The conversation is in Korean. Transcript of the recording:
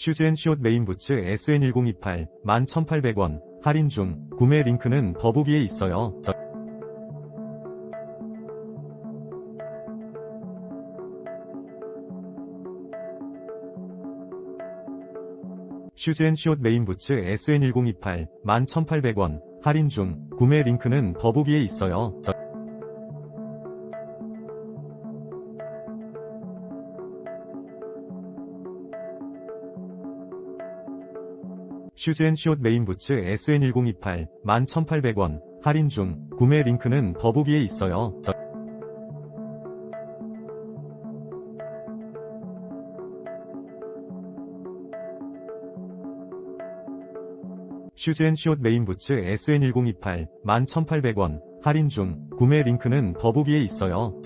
슈즈앤시옷 메인부츠 SN1028 11,800원 할인 중 구매 링크는 더보기에 있어요. 슈즈앤시옷 메인부츠 SN1028 11,800원 할인 중 구매 링크는 더보기에 있어요. 슈즈앤시옷 메인부츠 SN1028 11,800원 할인 중 구매 링크는 더보기에 있어요. 슈즈앤시옷 메인부츠 SN1028 11,800원 할인 중 구매 링크는 더보기에 있어요.